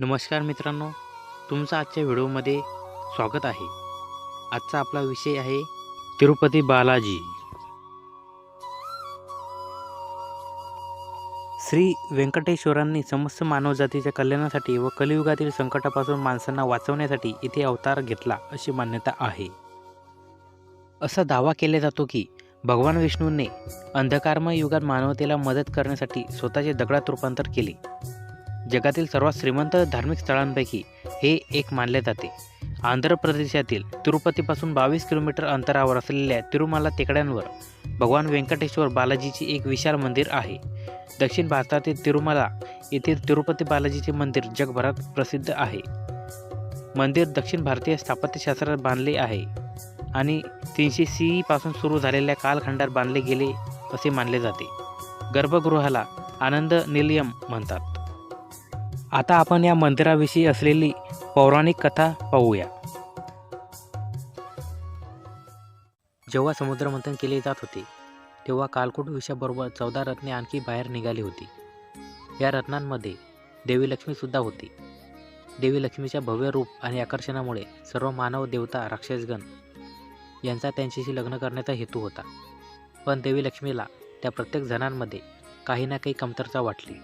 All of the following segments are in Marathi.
नमस्कार मित्रांनो तुमचं आजच्या व्हिडिओमध्ये स्वागत आहे. आजचा आपला विषय आहे तिरुपती बालाजी. श्री व्यंकटेश्वरांनी समस्त मानवजातीच्या कल्याणासाठी व कलियुगातील संकटापासून माणसांना वाचवण्यासाठी इथे अवतार घेतला अशी मान्यता आहे. असा दावा केला जातो की भगवान विष्णूंनी अंधकारमय युगात मानवतेला मदत करण्यासाठी स्वतःचे दगडात रूपांतर केले. जगातील सर्वात श्रीमंत धार्मिक स्थळांपैकी हे एक मानले जाते. आंध्र प्रदेशातील तिरुपतीपासून बावीस किलोमीटर अंतरावर असलेल्या तिरुमाला टेकड्यांवर भगवान व्यंकटेश्वर बालाजीचे एक विशाल मंदिर आहे. दक्षिण भारतातील तिरुमाला येथील तिरुपती बालाजीचे मंदिर जगभरात प्रसिद्ध आहे. मंदिर दक्षिण भारतीय स्थापत्यशास्त्रात बांधले आहे आणि तीनशे सी पासून सुरू झालेल्या कालखंडात बांधले गेले असे मानले जाते. गर्भगृहाला आनंद निलयम म्हणतात. आता आपण या मंदिराविषयी असलेली पौराणिक कथा पाहूया. जेव्हा समुद्रमंथन केले जात होते तेव्हा कालकूट विषयाबरोबर चौदा रत्ने आणखी बाहेर निघाली होती. या रत्नांमध्ये देवी लक्ष्मीसुद्धा होती. देवी लक्ष्मीच्या भव्य रूप आणि आकर्षणामुळे सर्व मानव देवता राक्षसगण यांचा त्यांच्याशी लग्न करण्याचा हेतू होता. पण देवी लक्ष्मीला त्या प्रत्येक जणांमध्ये काही ना काही कमतरता वाटली.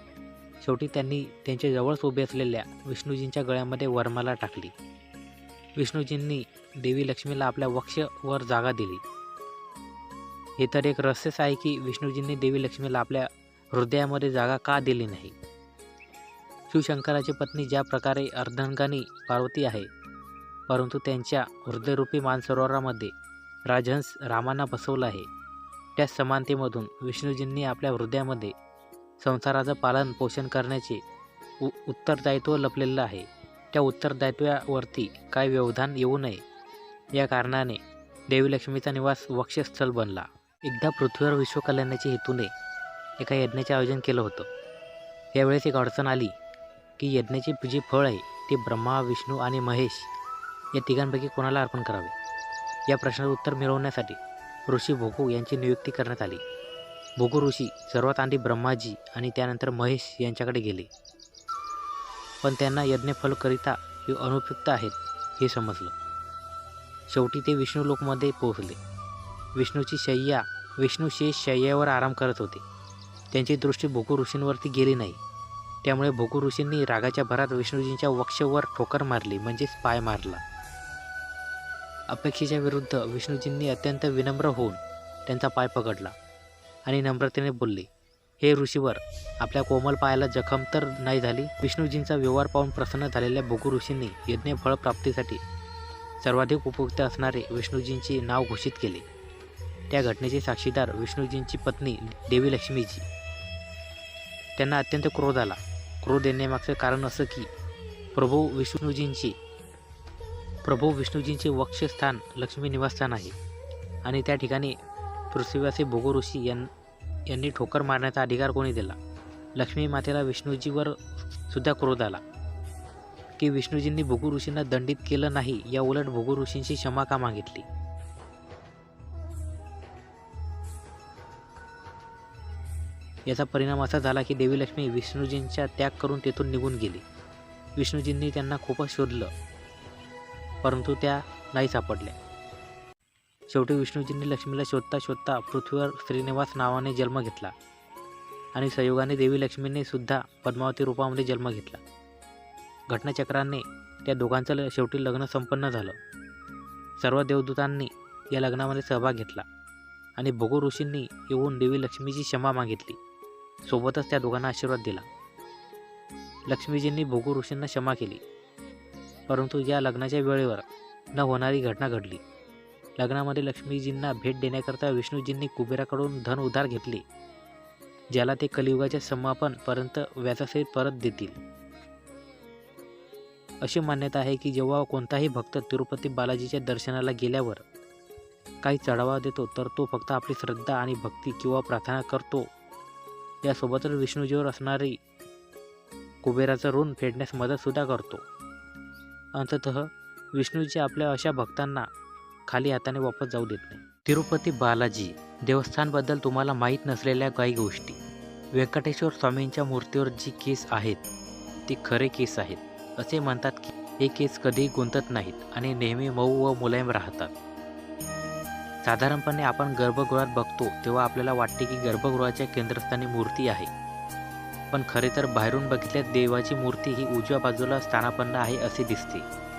शेवटी त्यांनी त्यांच्या जवळच उभे असलेल्या विष्णूजींच्या गळ्यामध्ये वरमाला टाकली. विष्णूजींनी देवी लक्ष्मीला आपल्या वक्षवर जागा दिली. हे तर एक रहस्यच आहे की विष्णूजींनी देवी लक्ष्मीला आपल्या हृदयामध्ये जागा का दिली नाही? शिवशंकराची पत्नी ज्या प्रकारे अर्धंगानी पार्वती आहे परंतु त्यांच्या हृदयरूपी मानसरोवरामध्ये राजहंस रामांना बसवलं आहे. त्या समानतेमधून विष्णूजींनी आपल्या हृदयामध्ये संसाराचं पालन पोषण करण्याचे उ उत्तरदायित्व लपलेलं आहे. त्या उत्तरदायित्वावरती काय व्यवधान येऊ नये या कारणाने देवीलक्ष्मीचा निवास वक्षस्थल बनला. एकदा पृथ्वीवर विश्वकल्याणाच्या हेतूने एका यज्ञाचे आयोजन केलं होतं. यावेळेस एक अडचण आली की यज्ञाचे जे फळ आहे ते ब्रह्मा विष्णू आणि महेश या तिघांपैकी कोणाला अर्पण करावे? या प्रश्नाचं उत्तर मिळवण्यासाठी ऋषी भोगू यांची नियुक्ती करण्यात आली. भोगू ऋषी सर्वात आधी ब्रह्माजी आणि त्यानंतर महेश यांच्याकडे गेले. पण त्यांना यज्ञफलकरिता हे अनुपयुक्त आहेत हे समजलं. शेवटी ते विष्णू लोकमध्ये पोहोचले. विष्णूची शय्या विष्णू शेष शय्यावर आराम करत होते. त्यांची दृष्टी भोगू ऋषींवरती गेली नाही. त्यामुळे भोगू ऋषींनी रागाच्या भरात विष्णूजींच्या वक्षवर ठोकर मारली म्हणजेच पाय मारला. अपेक्षेच्या विरुद्ध विष्णूजींनी अत्यंत विनम्र होऊन त्यांचा पाय पकडला. आणि नम्रतेने बोलले हे ऋषीवर आपल्या कोमल पायाला जखम तर नाही झाली. विष्णूजींचा व्यवहार पाहून प्रसन्न झालेल्या भोगू ऋषींनी यज्ञ फळ प्राप्तीसाठी सर्वाधिक उपयुक्त असणारे विष्णूजींचे नाव घोषित केले. त्या घटनेचे साक्षीदार विष्णूजींची पत्नी देवी लक्ष्मीजी. त्यांना अत्यंत क्रोध आला. क्रोध येण्यामागचं कारण असं की प्रभू विष्णूजींची प्रभू विष्णूजींचे वक्षस्थान लक्ष्मी निवासस्थान आहे. आणि त्या ठिकाणी पृथ्वीवासी भोगू ऋषी यां यांनी ठोकर मारण्याचा अधिकार कोणी दिला? लक्ष्मी मातेला विष्णूजीवर सुद्धा क्रोध आला. की विष्णूजींनी भुगू ऋषींना दंडित केलं नाही या उलट भुगू ऋषींची क्षमा का मागितली? याचा परिणाम असा झाला की देवी लक्ष्मी विष्णूजींचा त्याग करून तेथून निघून गेली. विष्णूजींनी त्यांना खूपच शोधलं परंतु त्या नाही सापडल्या. शेवटी विष्णूजींनी लक्ष्मीला शोधता शोधता पृथ्वीवर श्रीनिवास नावाने जन्म घेतला. आणि संयोगाने देवी लक्ष्मीने सुद्धा पद्मावती रूपामध्ये जन्म घेतला. घटनाचक्राने त्या दोघांचं शेवटी लग्न संपन्न झालं. सर्व देवदूतांनी या लग्नामध्ये सहभाग घेतला. आणि भोगू ऋषींनी येऊन देवी लक्ष्मीची क्षमा मागितली. सोबतच त्या दोघांना आशीर्वाद दिला. लक्ष्मीजींनी भोगू ऋषींना क्षमा केली. परंतु या लग्नाच्या वेळेवर न होणारी घटना घडली. लग्नामध्ये लक्ष्मीजींना भेट देण्याकरता विष्णूजींनी कुबेराकडून धन उधार घेतले ज्याला ते कलियुगाच्या समापनपर्यंत व्याजासहित परत देतील. अशी मान्यता आहे की जेव्हा कोणताही भक्त तिरुपती बालाजीच्या दर्शनाला गेल्यावर काही चढावा देतो तर तो फक्त आपली श्रद्धा आणि भक्ती किंवा प्रार्थना करतो. यासोबतच विष्णूजीवर असणारी कुबेराचं ऋण फेडण्यास मदतसुद्धा करतो. अंततः विष्णूजी आपल्या अशा भक्तांना खाली हाताने वापस जाऊ देत नाही. तिरुपती बालाजी देवस्थानबद्दल तुम्हाला माहीत नसलेल्या काही गोष्टी. व्यंकटेश्वर स्वामींच्या मूर्तीवर जी केस आहेत ती खरे केस आहेत. असे म्हणतात की हे केस कधीही गुंतत नाहीत आणि नेहमी मऊ व मुलायम राहतात. साधारणपणे आपण गर्भगृहात बघतो तेव्हा आपल्याला वाटते की गर्भगृहाच्या केंद्रस्थानी मूर्ती आहे. पण खरे तर बाहेरून बघितल्यास देवाची मूर्ती ही उजव्या बाजूला स्थानापन्न आहे असे दिसते.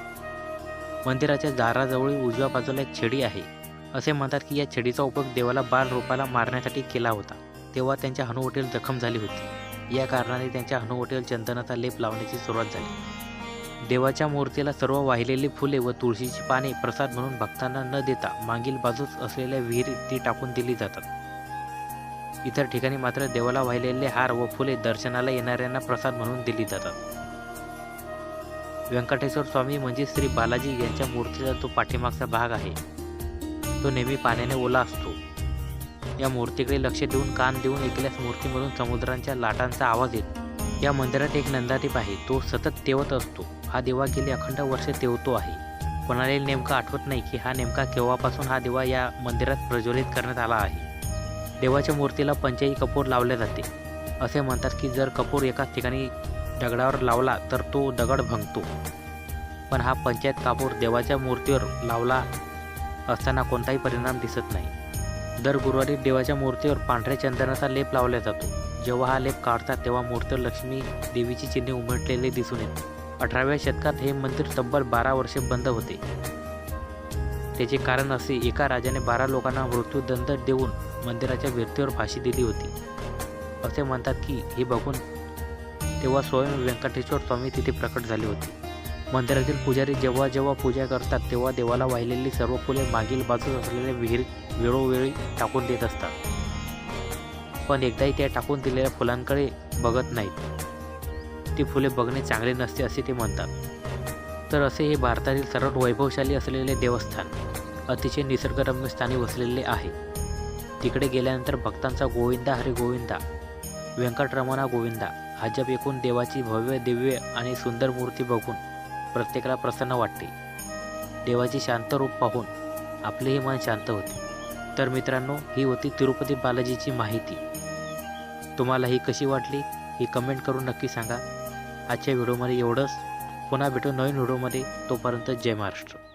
मंदिराच्या दाराजवळ उजव्या बाजूला एक छडी आहे. असे म्हणतात की या छडीचा उपयोग देवाला बाल रूपाला मारण्यासाठी केला होता. तेव्हा त्यांच्या हनुवटील जखम झाली होती. या कारणाने त्यांच्या हनुवटील चंदनाचा लेप लावण्याची सुरुवात झाली. देवाच्या मूर्तीला सर्व वाहिलेली फुले व तुळशीची पाने प्रसाद म्हणून भक्तांना न देता मागील बाजूस असलेल्या विहिरीत ती टाकून दिली जातात. इतर ठिकाणी मात्र देवाला वाहिलेले हार व फुले दर्शनाला येणाऱ्यांना प्रसाद म्हणून दिली जातात. व्यंकटेश्वर स्वामी म्हणजे श्री बालाजी यांच्या मूर्तीचा जो पाठीमागचा भाग आहे. तो नेहमी पाण्याने ओला असतो. या मूर्तीकडे लक्ष देऊन कान देऊन ऐकल्यास मूर्तीमधून समुद्रांच्या लाटांचा आवाज येतो. या मंदिरात एक नंदादीप आहे. तो सतत तेवत असतो. हा देवा गेली अखंड वर्ष तेवतो आहे. कोणाला नेमका आठवत नाही की हा नेमका केव्हापासून हा दिवा या मंदिरात प्रज्वलित करण्यात आला आहे. देवाच्या मूर्तीला पंचाई कपूर लावले जाते. असे म्हणतात की जर कपूर एकाच ठिकाणी दगडावर लावला तर तो दगड भंगतो. पण हा पंचायत कापूर देवाच्या मूर्तीवर लावला असताना कोणताही परिणाम दिसत नाही. दर गुरुवारी देवाच्या मूर्तीवर पांढऱ्या चंदनाचा लेप लावला जातो. जेव्हा हा लेप काढतात तेव्हा मूर्तीवर लक्ष्मी देवीची चिन्हे उमटलेले दिसून येते अठराव्या शतकात हे मंदिर तब्बल बारा वर्षे बंद होते. त्याचे कारण असे एका राजाने बारा लोकांना मृत्यूदंड देऊन मंदिराच्या भिंतीवर फाशी दिली होती. असे म्हणतात की हे बघून तेव्हा स्वयं व्यंकटेश्वर स्वामी तिथे प्रकट झाले होते. मंदिरातील पुजारी जेव्हा जेव्हा पूजा करतात तेव्हा देवाला वाहिलेली सर्व फुले मागील बाजूस असलेल्या विहिरीत वेळोवेळी टाकून देत असतात. पण एकदाही त्या टाकून दिलेल्या फुलांकडे बघत नाहीत. ती फुले बघणे चांगले नसते असे ते म्हणतात. तर असे हे भारतातील सर्वात वैभवशाली असलेले देवस्थान अतिशय निसर्गरम्य स्थानी वसलेले आहे. तिकडे गेल्यानंतर भक्तांचा गोविंदा हरे गोविंदा व्यंकटरमणा गोविंदा हा एकूण देवाची भव्य दिव्य आणि सुंदर मूर्ती बघून प्रत्येकाला प्रसन्न वाटते. देवाची शांत रूप पाहून आपलेही मन शांत होते. तर मित्रांनो ही होती तिरुपती बालाजीची माहिती. तुम्हाला ही कशी वाटली ही कमेंट करून नक्की सांगा. आजच्या व्हिडिओमध्ये एवढंच. पुन्हा भेटू नवीन व्हिडिओमध्ये. तोपर्यंत जय महाराष्ट्र.